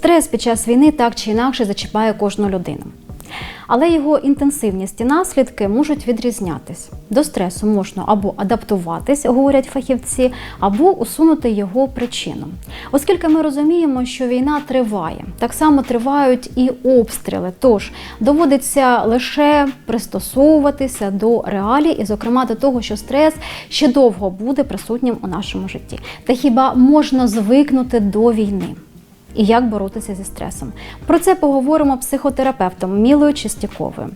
Стрес під час війни так чи інакше зачіпає кожну людину. Але його інтенсивність і наслідки можуть відрізнятись. До стресу можна або адаптуватись, говорять фахівці, або усунути його причину. Оскільки ми розуміємо, що війна триває, так само тривають і обстріли. Тож доводиться лише пристосовуватися до реалій, і, зокрема, до того, що стрес ще довго буде присутнім у нашому житті. Та хіба можна звикнути до війни? І як боротися зі стресом. Про це поговоримо психотерапевтом Мілою Чистяковою.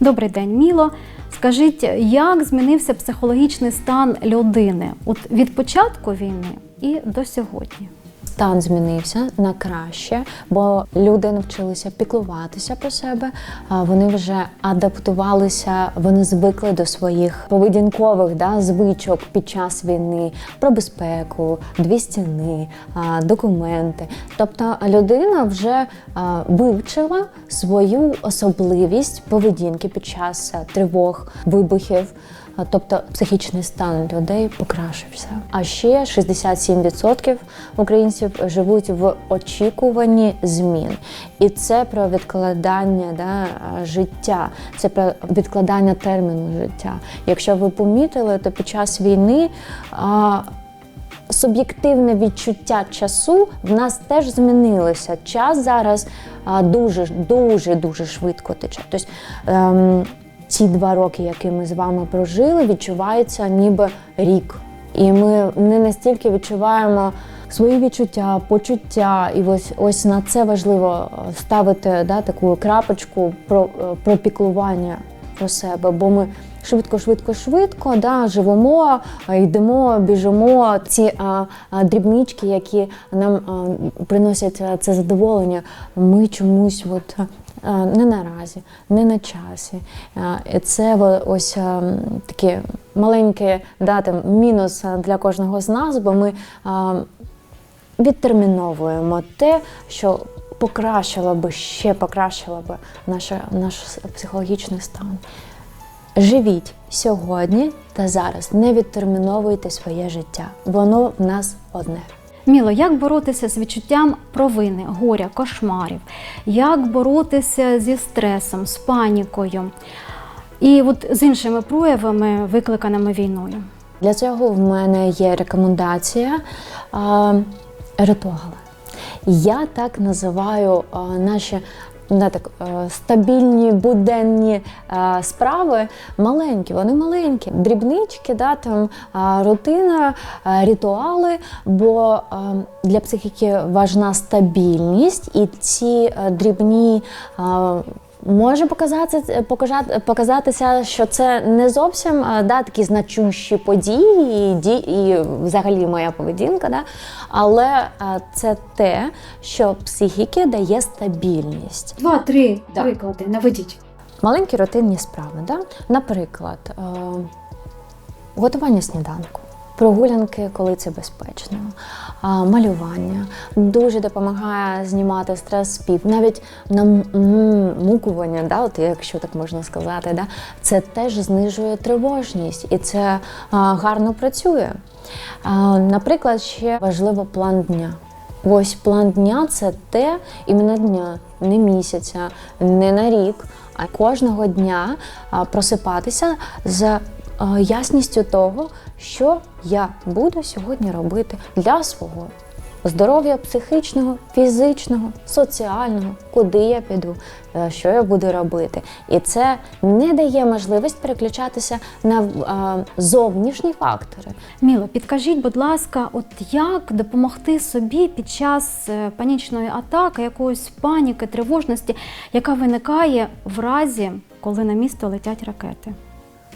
Добрий день, Міло. Скажіть, як змінився психологічний стан людини от від початку війни і до сьогодні? Стан змінився на краще, бо люди навчилися піклуватися про себе. Вони вже адаптувалися, вони звикли до своїх поведінкових да, звичок під час війни, про безпеку, дві стіни, документи. Тобто людина вже вивчила свою особливість поведінки під час тривог, вибухів. Тобто психічний стан людей покращився. А ще 67% українців живуть в очікуванні змін, і це про відкладання да, життя, це про відкладання терміну життя. Якщо ви помітили, то під час війни. А, Суб'єктивне відчуття часу в нас теж змінилося. Час зараз дуже дуже дуже швидко тече. Тобто, ем, ці два роки, які ми з вами прожили, відчуваються ніби рік. І ми не настільки відчуваємо свої відчуття, почуття. І ось ось на це важливо ставити да, таку крапочку про, про піклування про себе. Бо ми швидко, швидко, швидко да, живемо, йдемо, біжимо. Ці а, а, дрібнички, які нам а, приносять це задоволення, ми чомусь от. А, Не наразі, не на часі. Це во- ось такі маленькі да, там, мінус для кожного з нас, бо ми відтерміновуємо те, що покращило би, ще покращило би наше, наш психологічний стан. Живіть сьогодні та зараз. Не відтерміновуйте своє життя. Воно в нас одне. Міло, як боротися з відчуттям провини, горя, кошмарів? Як боротися зі стресом, з панікою і от з іншими проявами, викликаними війною? Для цього в мене є рекомендація ритуали. Я так називаю наші не так, е, стабільні буденні е, справи маленькі, вони маленькі, дрібнички, да, там, рутина, е, ритуали, бо для психіки важна стабільність, і ці дрібні. Е, Може показати, показати, показатися, що це не зовсім да, такі значущі події і, ді- і взагалі моя поведінка, да? але це те, що психіки дає стабільність. Два-три Да. приклади наведіть. Маленькі рутинні справи. Да? Наприклад, е, готування сніданку, прогулянки, коли це безпечно, малювання дуже допомагає знімати стрес з пів. Навіть на м- м- мукування, да, от якщо так можна сказати, да, це теж знижує тривожність і це гарно працює. Наприклад, ще важливо план дня. Ось план дня це те іменно дня, не місяця, не на рік, а кожного дня просипатися з а, ясністю того, що я буду сьогодні робити для свого здоров'я психічного, фізичного, соціального, куди я піду, е, що я буду робити. І це не дає можливість переключатися на а, зовнішні фактори. Міло, підкажіть, будь ласка, от як допомогти собі під час е, панічної атаки, якоїсь паніки, тривожності, яка виникає в разі, коли на місто летять ракети?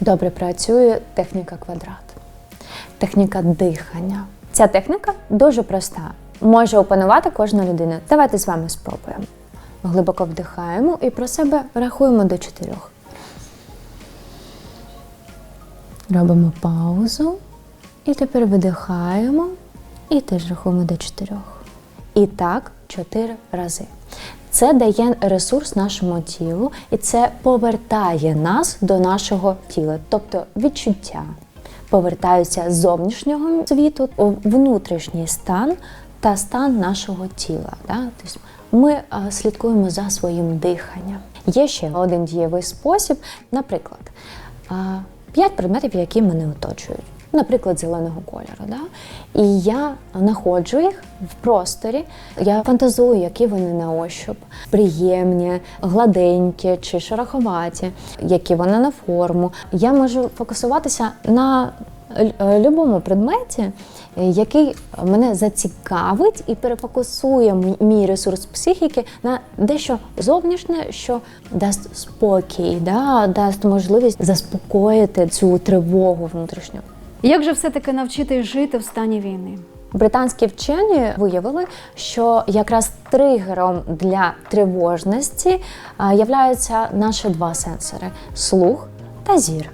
Добре працює техніка квадрат, техніка дихання. Ця техніка дуже проста. Може опанувати кожна людина. Давайте з вами спробуємо. Глибоко вдихаємо і про себе рахуємо до чотирьох. Робимо паузу. І тепер видихаємо і теж рахуємо до чотирьох. І так чотири рази. Це дає ресурс нашому тілу, і це повертає нас до нашого тіла, тобто відчуття повертаються з зовнішнього світу у внутрішній стан та стан нашого тіла. Тобто ми слідкуємо за своїм диханням. Є ще один дієвий спосіб, наприклад, п'ять предметів, які мене оточують. Наприклад, зеленого кольору. Да? І я знаходжу їх в просторі. Я фантазую, які вони на ощуп, приємні, гладенькі чи шероховаті, які вони на форму. Я можу фокусуватися на е, любому предметі, який мене зацікавить і перефокусує мій ресурс психіки на дещо зовнішнє, що дасть спокій, да, дасть можливість заспокоїти цю тривогу внутрішню. Як же все-таки навчитись жити в стані війни? Британські вчені виявили, що якраз тригером для тривожності являються наші два сенсори слух та зір.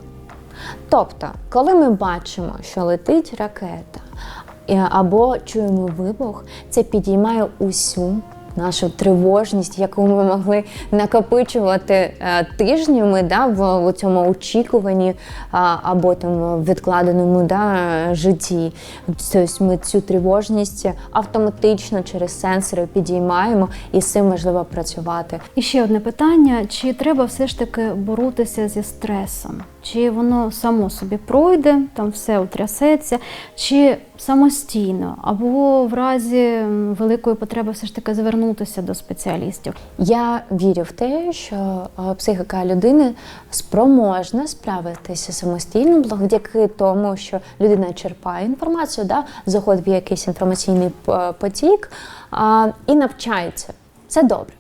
Тобто, коли ми бачимо, що летить ракета або чуємо вибух, це підіймає усю нашу тривожність, яку ми могли накопичувати е, тижнями да, в, в цьому очікуванні або там відкладеному да, житті. Тобто ми цю тривожність автоматично через сенсори підіймаємо, і з цим важливо працювати. І ще одне питання: чи треба все ж таки боротися зі стресом? Чи воно само собі пройде, там все утрясеться, чи самостійно, або в разі великої потреби все ж таки звернутися до спеціалістів? Я вірю в те, що е, психіка людини спроможна справитися самостійно, завдяки тому, що людина черпає інформацію, да, заходить в якийсь інформаційний потік а, і навчається. Це добре.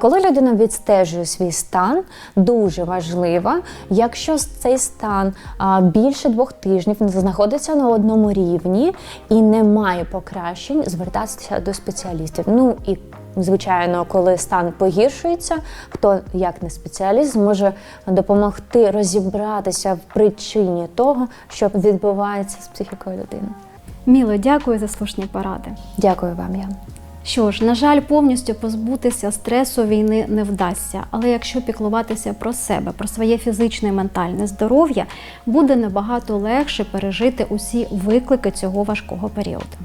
Коли людина відстежує свій стан, дуже важливо, якщо цей стан більше двох тижнів знаходиться на одному рівні і не має покращень, звертатися до спеціалістів. Ну і звичайно, коли стан погіршується, хто як не спеціаліст зможе допомогти розібратися в причині того, що відбувається з психікою людини. Міло, дякую за слушні поради. Дякую вам, Ян. Що ж, на жаль, повністю позбутися стресу війни не вдасться, але якщо піклуватися про себе, про своє фізичне і ментальне здоров'я, буде набагато легше пережити усі виклики цього важкого періоду.